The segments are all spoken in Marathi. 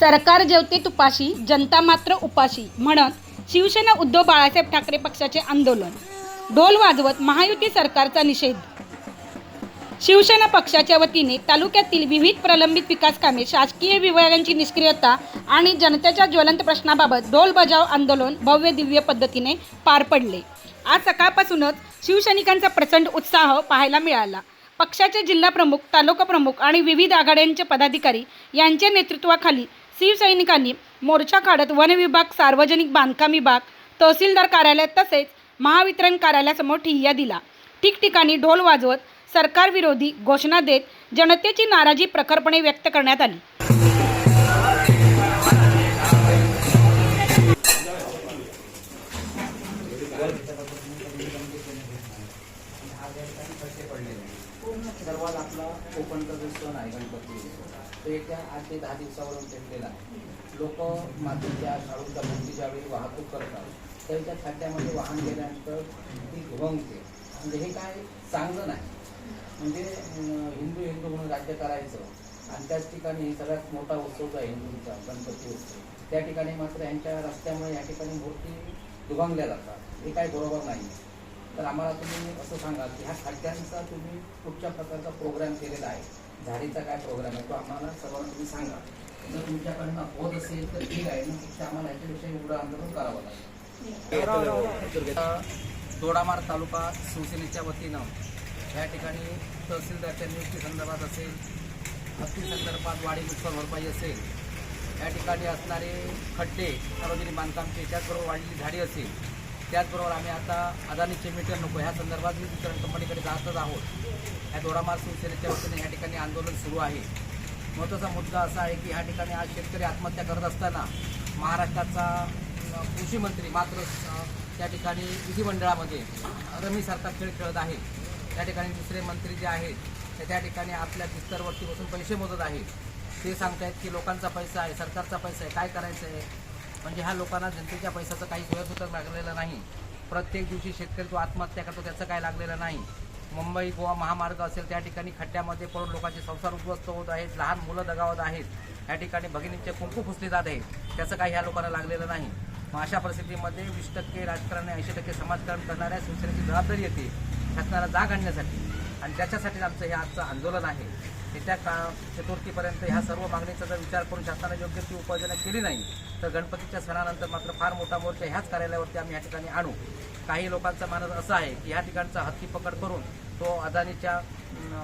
सरकार जेवते तुपाशी जनता मात्र उपाशी म्हणत शिवसेना उद्धव बाळासाहेब ठाकरे पक्षाचे आंदोलन. ढोल वाजवत महायुती सरकारचा निषेध. शिवसेना पक्षाच्या वतीने तालुक्यातील विविध प्रलंबित विकास कामे शासकीय विभागांची निष्क्रियता आणि जनतेच्या ज्वलंत प्रश्नाबाबत ढोल बजाव आंदोलन भव्य दिव्य पद्धतीने पार पडले. आज सकाळपासूनच शिवसैनिकांचा प्रचंड उत्साह पाहायला मिळाला. पक्षाचे जिल्हा प्रमुख तालुका प्रमुख आणि विविध आघाड्यांचे पदाधिकारी यांच्या नेतृत्वाखाली शिवसैनिकांनी मोर्चा काढत वन विभाग सार्वजनिक बांधकाम विभाग तहसीलदार कार्यालय तसेच महावितरण कार्यालयासमोर ठिय्या दिला. ठिकठिकाणी ढोल वाजवत सरकारविरोधी घोषणा देत जनतेची नाराजी प्रखरपणे व्यक्त करण्यात आली. पूर्ण सर्वात आपला कोकणचा जो सण आहे गणपती तो येत्या आठ ते दहा दिवसावरून पेटलेला आहे. लोक मातीच्या शाळूच्या मूर्ती ज्यावेळी वाहतूक करतात त्या खड्ड्यामध्ये वाहन गेल्यानंतर ती घुमवते म्हणजे हे काय चांगलं नाही. म्हणजे हिंदू हिंदू म्हणून राज्य करायचं आणि त्याच ठिकाणी हे सगळ्यात मोठा उत्सव जो आहे हिंदूंचा गणपती उत्सव त्या ठिकाणी मात्र यांच्या रस्त्यामुळे या ठिकाणी मूर्ती दुभांगल्या जातात. हे काय बरोबर नाही. तर आम्हाला तुम्ही असं सांगा की ह्या खड्ड्यांचा तुम्ही कुठच्या प्रकारचा प्रोग्राम केलेला आहे? झाडीचा काय प्रोग्राम आहे? तो आम्हाला सर्वांना तुम्ही सांगा. जर तुमच्याकडनं होत असेल तर ठीक आहे. ना आम्हाला याच्याविषयी एवढं आंदोलन करावं लागेल. दोडामार तालुका शिवसेनेच्या वतीनं या ठिकाणी तहसीलदारच्या नियुक्ती संदर्भात असेल हत्ती संदर्भात वाढी नुकसान भरपाई असेल या ठिकाणी असणारे खड्डे सार्वजनिक बांधकामचे त्याचबरोबर वाढलेली झाडी असेल त्याचबरोबर आम्ही आता अदानीचे मीटर नको ह्या संदर्भात वितरण कंपनीकडे जातच आहोत. या दोडामार शिवसेनेच्या वतीने या ठिकाणी आंदोलन सुरू आहे. महत्त्वाचा मुद्दा असा आहे की ह्या ठिकाणी आज शेतकरी आत्महत्या करत असताना महाराष्ट्राचा कृषी मंत्री मात्र त्या ठिकाणी विधिमंडळामध्ये रमीसारखा खेळ खेळत आहे. त्या ठिकाणी दुसरे मंत्री जे आहेत ते त्या ठिकाणी आपल्या बिस्तरवरती बसून पैसे मोजत आहेत. ते सांगतायत की लोकांचा पैसा आहे सरकारचा पैसा आहे काय करायचं आहे म्हणजे ह्या लोकांना जनतेच्या पैशाचं काही सोयसुद्धा लागलेलं नाही. प्रत्येक दिवशी शेतकरी जो आत्महत्या करतो त्याचं काय लागलेलं नाही. मुंबई गोवा महामार्ग असेल त्या ठिकाणी खड्ड्यामध्ये पडून लोकांचे संसार उद्ध्वस्त होत आहेत लहान मुलं दगावत आहेत. या ठिकाणी भगिनींचे कुंकू फुसले जात आहेत. त्याचं काही ह्या लोकांना लागलेलं नाही. मग अशा परिस्थितीमध्ये वीस टक्के राजकारण ऐंशी टक्के समाजकारण करणाऱ्या शिवसेनेची जबाबदारी येते. शासनाला जाग आणण्यासाठी. आणि त्याच्यासाठी आमचं हे आजचं आंदोलन आहे. येत्या का चतुर्थीपर्यंत ह्या सर्व मागणीचा जर विचार करून शासनाने योग्य ती उपाययोजना केली नाही तर गणपतीच्या सणानंतर मात्र फार मोठा मोर्चा ह्याच कार्यालयावरती आम्ही या ठिकाणी आणू. काही लोकांचा मानस असा आहे की ह्या ठिकाणचा हत्ती पकड करून तो अदानीच्या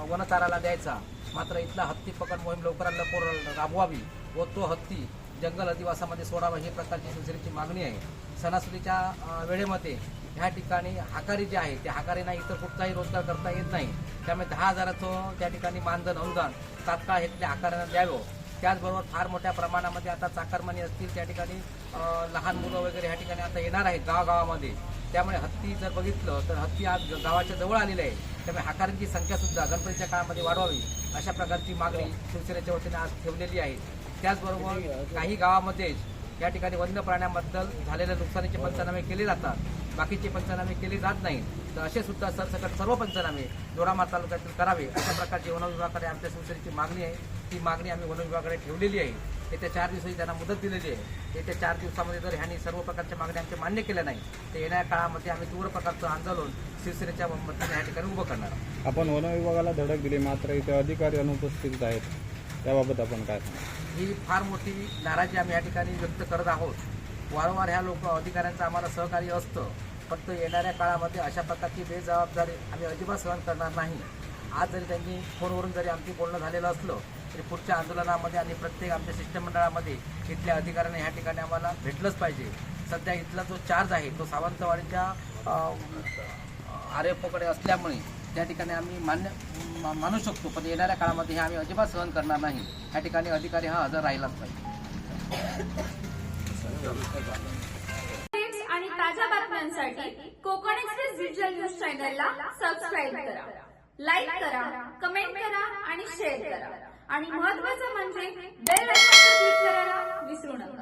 वनचाराला द्यायचा. मात्र इथला हत्ती पकड मोहीम लवकरात लवकर राबवावी व तो हत्ती जंगल अधिवासामध्ये सोडावा ही प्रकारची शिवसेनेची मागणी आहे. सणासुदीच्या वेळेमध्ये ह्या ठिकाणी हाकारी जे आहे त्या हाकारीना इतर कुठलाही रोजगार करता येत नाही. त्यामुळे दहा हजाराचं त्या ठिकाणी मानधन अनुदान तात्काळ हे त्या हाकाऱ्यांना द्यावं. त्याचबरोबर फार मोठ्या प्रमाणामध्ये आता चाकरमानी असतील त्या ठिकाणी लहान मुलं वगैरे ह्या ठिकाणी आता येणार आहेत गावागावामध्ये. त्यामुळे हत्ती जर बघितलं तर हत्ती आज गावाच्या जवळ आलेली आहे त्यामुळे हाकारांची संख्या सुद्धा गणपतीच्या काळामध्ये वाढवावी अशा प्रकारची मागणी शिवसेनेच्या वतीने आज ठेवलेली आहे. त्याचबरोबर काही गावामध्ये या ठिकाणी वन्य प्राण्यांबद्दल झालेल्या नुकसानीचे पंचनामे केले जातात. बाकीचे पंचनामे केले जात नाहीत. तर असे सुद्धा सरसकट सर्व पंचनामे दोडामार तालुक्यातील करावे अशा प्रकारची वन विभागाकडे आमच्या संसदेची मागणी आहे. ती मागणी आम्ही वन विभागाकडे ठेवलेली आहे. येत्या चार दिवसाची त्यांना मुदत दिलेली आहे. येत्या चार दिवसामध्ये जर ह्यांनी सर्व प्रकारच्या मागण्या आमच्या मान्य केल्या नाही तर येणाऱ्या काळामध्ये आम्ही तीव्र प्रकारचं आंदोलन शिवसेनेच्या वतीने या ठिकाणी उभं करणार आपण वन विभागाला धडक दिली मात्र इथे अधिकारी अनुपस्थित आहेत. त्याबाबत आपण काय ही फार मोठी नाराजी आम्ही या ठिकाणी व्यक्त करत आहोत. वारंवार ह्या लोक अधिकाऱ्यांचं आम्हाला सहकार्य असतं. फक्त येणाऱ्या काळामध्ये अशा प्रकारची बेजबाबदारी आम्ही अजिबात सहन करणार नाही. आज जरी त्यांनी फोनवरून जरी आमची बोलणं झालेलं असलं तरी पुढच्या आंदोलनामध्ये आणि प्रत्येक आमच्या शिष्टमंडळामध्ये इथल्या अधिकाऱ्यांना ह्या ठिकाणी आम्हाला भेटलंच पाहिजे. सध्या इथला जो चार्ज आहे तो सावंतवाडीच्या आर एफ ओकडे असल्यामुळे त्या ठिकाणी आम्ही मान्य मा- मानू शकतो पण येणाऱ्या काळामध्ये हे आम्ही अजिबात सहन करणार नाही. या ठिकाणी अधिकारी हा हजर राहिलाच पाहिजे. अपडेट्स आणि ताज्या बातम्यांसाठी कोकण एक्सप्रेस डिजिटल न्यूज चॅनलला सबस्क्राईब करा. लाईक करा कमेंट करा आणि शेअर करा. आणि महत्त्वाचं म्हणजे बेल आयकॉनवर क्लिक करायला विसरू नका.